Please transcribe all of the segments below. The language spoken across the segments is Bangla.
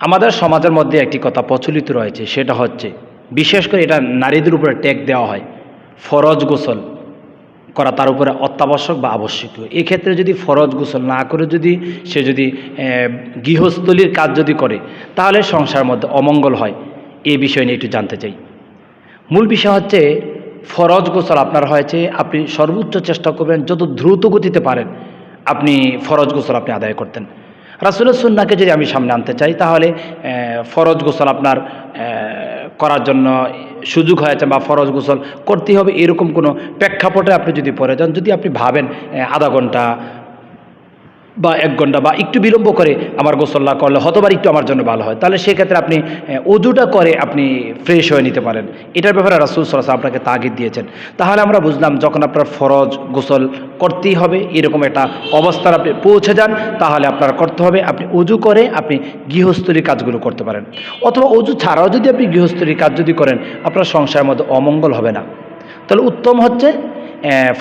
আমাদের সমাজের মধ্যে একটি কথা প্রচলিত রয়েছে, সেটা হচ্ছে বিশেষ করে এটা নারীদের উপরে ট্যাগ দেওয়া হয়, ফরজ গোসল করা তার উপরে অত্যাবশ্যক বা আবশ্যকীয়। এক্ষেত্রে যদি ফরজ গোসল না করে যদি সে যদি গৃহস্থলীর কাজ যদি করে, তাহলে সংসারের মধ্যে অমঙ্গল হয়। এ বিষয় নিয়ে একটু জানতে চাই। মূল বিষয় হচ্ছে ফরজ গোসল আপনার হয়েছে, আপনি সর্বোচ্চ চেষ্টা করবেন যত দ্রুত গতিতে পারেন, আপনি ফরজ গোসল আপনি আদায় করতেন। রাসুলের সুন্নাকে যদি আমি সামনে আনতে চাই, তাহলে ফরজ গোসল আপনার করার জন্য সুযোগ হয়েছে বা ফরজ গোসল করতেই হবে। এরকম কোনো প্রেক্ষাপটে আপনি যদি পড়ে যান, যদি আপনি ভাবেন আধা ঘণ্টা বা এক ঘণ্টা বা একটু বিলম্ব করে আমার গোসল্লা করলে হতবার একটু আমার জন্য ভালো হয়। তাহলে সেক্ষেত্রে আপনি অজুটা করে আপনি ফ্রেশ হয়ে নিতে পারেন। এটার ব্যাপারে রাসুল সরাসা আপনাকে তাগিদ দিয়েছেন। তাহলে আমরা বুঝলাম যখন আপনার ফরজ গোসল করতেই হবে, এরকম একটা অবস্থার আপনি পৌঁছে যান, তাহলে আপনার করতে হবে আপনি অজু করে আপনি গৃহস্থলীর কাজগুলো করতে পারেন। অথবা অজু ছাড়াও যদি আপনি গৃহস্থলীর কাজ যদি করেন, আপনার সংসারের মধ্যে অমঙ্গল হবে না। তাহলে উত্তম হচ্ছে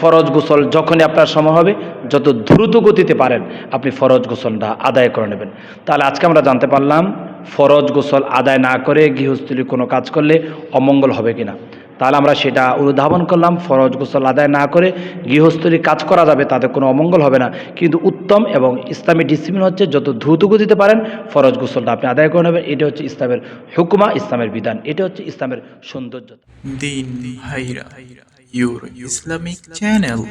ফরজ গোসল যখনই আপনার সময় হবে, যত দ্রুত গতিতে পারেন, আপনি ফরজ গোসলটা আদায় করে নেবেন। তাহলে আজকে আমরা জানতে পারলাম, ফরজ গোসল আদায় না করে গৃহস্থলী কোনো কাজ করলে অমঙ্গল হবে কিনা। তাহলে আমরা সেটা অনুধাবন করলাম, ফরজ গোসল আদায় না করে গৃহস্থলী কাজ করা যাবে, তাতে কোনো অমঙ্গল হবে না। কিন্তু উত্তম এবং ইসলামী ডিসিপ্লিন হচ্ছে, যত দ্রুত গতিতে পারেন, ফরজ গোসলটা আপনি আদায় করে নেবেন। এটা হচ্ছে ইসলামের হুকুমা, ইসলামের বিধান। এটা হচ্ছে ইসলামের সৌন্দর্যতা your Islamic channel.